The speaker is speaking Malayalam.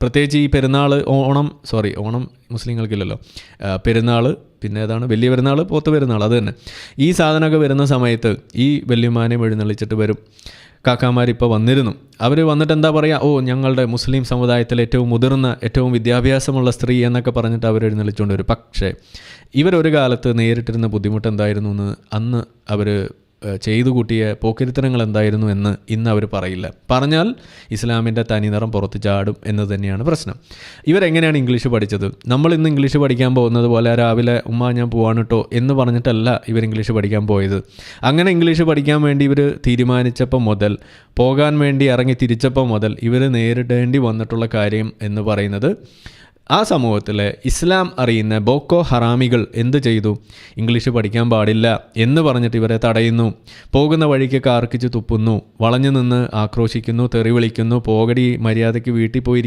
പ്രത്യേകിച്ച് ഈ പെരുന്നാൾ ഓണം സോറി ഓണം മുസ്ലിങ്ങൾക്കില്ലല്ലോ. പെരുന്നാൾ പിന്നെ ഏതാണ്? വലിയ പെരുന്നാൾ പോത്ത് പെരുന്നാൾ അത് തന്നെ. ഈ സാധനമൊക്കെ വരുന്ന സമയത്ത് ഈ വല്യമാനെയും എഴുന്നള്ളിച്ചിട്ട് വരും. കാക്കാമാരിപ്പോൾ വന്നിരുന്നു. അവർ വന്നിട്ട് എന്താ പറയുക ഓ ഞങ്ങളുടെ മുസ്ലിം സമുദായത്തിലെ ഏറ്റവും മുതിർന്ന ഏറ്റവും വിദ്യാഭ്യാസമുള്ള സ്ത്രീ എന്നൊക്കെ പറഞ്ഞിട്ട് അവർ എഴുന്നള്ളിച്ചുകൊണ്ട് വരും. പക്ഷേ ഇവരൊരു കാലത്ത് നേരിട്ടിരുന്ന ബുദ്ധിമുട്ട് എന്തായിരുന്നു എന്ന് അന്ന് അവർ ചെയ്തു കൂട്ടിയ പോക്കിരിത്തരങ്ങൾ എന്തായിരുന്നു എന്ന് ഇന്ന് അവർ പറയില്ല. പറഞ്ഞാൽ ഇസ്ലാമിന്റെ തനിനിറം പുറത്ത് ചാടും എന്ന് തന്നെയാണ് പ്രശ്നം. ഇവരെങ്ങനെയാണ് ഇംഗ്ലീഷ് പഠിച്ചത്? നമ്മൾ ഇന്ന് ഇംഗ്ലീഷ് പഠിക്കാൻ പോകുന്നത് പോലെ രാവിലെ ഉമ്മ ഞാൻ പോവാണ് കേട്ടോ എന്ന് പറഞ്ഞിട്ടല്ല ഇവർ ഇംഗ്ലീഷ് പഠിക്കാൻ പോയത്. അങ്ങനെ ഇംഗ്ലീഷ് പഠിക്കാൻ വേണ്ടി ഇവർ തീരുമാനിച്ചപ്പോൾ മുതൽ പോകാൻ വേണ്ടി ഇറങ്ങി തിരിച്ചപ്പോൾ മുതൽ ഇവർ നേരിടേണ്ടി വന്നിട്ടുള്ള കാര്യം എന്ന് പറയുന്നത് ആ സമൂഹത്തിലെ ഇസ്ലാം അറിയുന്ന ബോക്കോ ഹറാമികൾ എന്ത് ചെയ്തു? ഇംഗ്ലീഷ് പഠിക്കാൻ പാടില്ല എന്ന് പറഞ്ഞിട്ട് ഇവരെ തടയുന്നു. പോകുന്ന വഴിക്ക് കാർക്കിച്ച് തുപ്പുന്നു. വളഞ്ഞു നിന്ന് ആക്രോശിക്കുന്നു തെറി വിളിക്കുന്നു പോകടി മര്യാദയ്ക്ക് വീട്ടിൽ പോയി